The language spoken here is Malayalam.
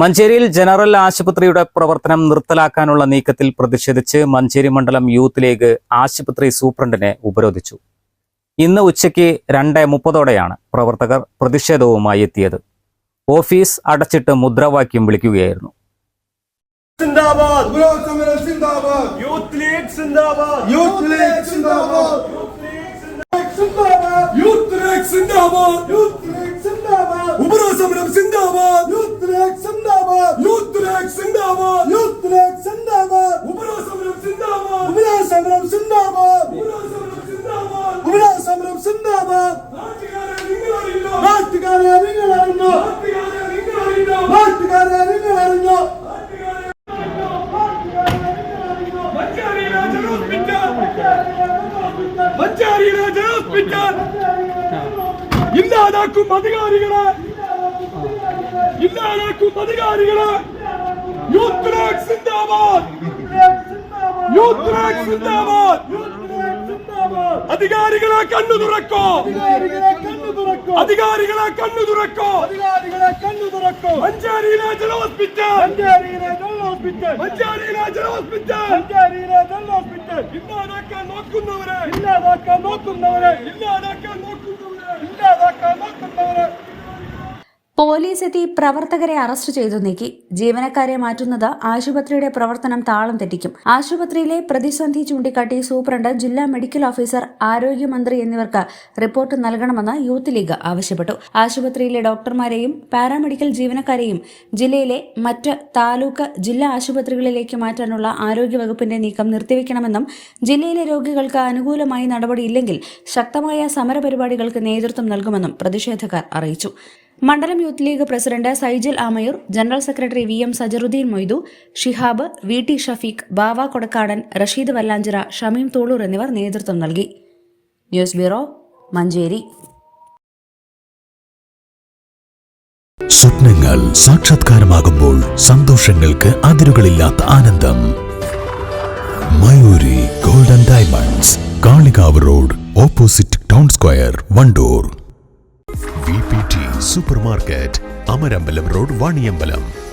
മഞ്ചേരിയിൽ ജനറൽ ആശുപത്രിയുടെ പ്രവർത്തനം നിർത്തലാക്കാനുള്ള നീക്കത്തിൽ പ്രതിഷേധിച്ച് മഞ്ചേരി മണ്ഡലം യൂത്ത് ലീഗ് ആശുപത്രി സൂപ്രണ്ടിനെ ഉപരോധിച്ചു. ഇന്ന് ഉച്ചയ്ക്ക് രണ്ട് മുപ്പതോടെയാണ് പ്രവർത്തകർ പ്രതിഷേധവുമായി എത്തിയത്. ഓഫീസ് അടച്ചിട്ട് മുദ്രാവാക്യം വിളിക്കുകയായിരുന്നു. സിന്ദാബാദ്. യൂത്ത് ലീഗ് സിന്ദാബാദ്. യൂത്ത് ലീഗ് സിന്ദാബാദ്. യൂത്ത് ലീഗ് സിന്ദാബാദ്. യൂത്ത് ലീഗ് സിന്ദാബാദ്. സിന്ദാബാദ്. യൂത്ത് ലീഗ് സിന്ദാബാദ്. ഉപരോ സമരം സിന്ദാബാദ്. ഉപരോ സമരം സിന്ദാബാദ്. ഉപരോ സമരം സിന്ദാബാദ്. ഉപരോ സമരം സിന്ദാബാദ്. നാട്ടുകാരെ നിങ്ങൾ അറിഞ്ഞോ നാട്ടുകാരെ നിങ്ങൾ അറിഞ്ഞോ നാട്ടുകാരെ നിങ്ങൾ അറിഞ്ഞോ മഞ്ചേരിയിലെ ഹോസ്പിറ്റൽ. ഇല്ലാതാക്കും അധികാരികളെ. ഇല്ലാതാക്കും അധികാരികളെ. യൂത്ത് ലീഗ് സിന്ദാബാദ്! യൂത്ത് ലീഗ് സിന്ദാബാദ്! അധികാരികളെ കണ്ണു തുറക്കോ! അധികാരികളെ കണ്ണു തുറക്കോ! അധികാരികളെ കണ്ണു തുറക്കോ മഞ്ചേരിയിലെ ജല ഹോസ്പിറ്റൽ മഞ്ചേരിയിലെ ജനറൽ ഹോസ്പിറ്റൽ മഞ്ചേരിയിലെ ജല ഹോസ്പിറ്റൽ! മഞ്ചേരിയിലെ ജനറൽ ഹോസ്പിറ്റൽ! ഇല്ലാതാക്കാൻ നോക്കുന്നവരെ! ഇല്ലാതാക്കാൻ നോക്കുന്നവരെ! ഇല്ലാതാക്കാൻ നോക്കുന്നവരെ! പോലീസ് എത്തി പ്രവർത്തകരെ അറസ്റ്റ് ചെയ്തു നീക്കി. ജീവനക്കാരെ മാറ്റുന്നത് ആശുപത്രിയുടെ പ്രവർത്തനം താളം തെറ്റിക്കും. ആശുപത്രിയിലെ പ്രതിസന്ധി ചൂണ്ടിക്കാട്ടി സൂപ്രണ്ട് ജില്ലാ മെഡിക്കൽ ഓഫീസർ ആരോഗ്യമന്ത്രി എന്നിവർക്ക് റിപ്പോർട്ട് നൽകണമെന്ന് യൂത്ത് ലീഗ് ആവശ്യപ്പെട്ടു. ആശുപത്രിയിലെ ഡോക്ടർമാരെയും പാരാമെഡിക്കൽ ജീവനക്കാരെയും ജില്ലയിലെ മറ്റ് താലൂക്ക് ജില്ലാ ആശുപത്രികളിലേക്ക് മാറ്റാനുള്ള ആരോഗ്യവകുപ്പിന്റെ നീക്കം നിർത്തിവെക്കണമെന്നും ജില്ലയിലെ രോഗികൾക്ക് അനുകൂലമായി നടപടിയില്ലെങ്കിൽ ശക്തമായ സമരപരിപാടികൾക്ക് നേതൃത്വം നൽകുമെന്നും പ്രതിഷേധക്കാർ അറിയിച്ചു. മണ്ഡലം youth league president Saijal Amayur general secretary V M Sajaruddin Moidu Shihab V T Shafeeq Bava Kodakkadan Rasheed Vallanchira Shameem Tholur എന്നിവർ നേതൃത്വം നൽകി. News bureau Manjeri. സ്വപ്നങ്ങൾ സാക്ഷാത്കാരമാകുമ്പോൾ സന്തോഷങ്ങൾക്ക് അതിരുകളില്ലാത്ത ആനന്ദം. Mayuri golden diamonds Kalikavu road opposite town square Wandoor. V P T super market Amarambalam road Vaniyambalam.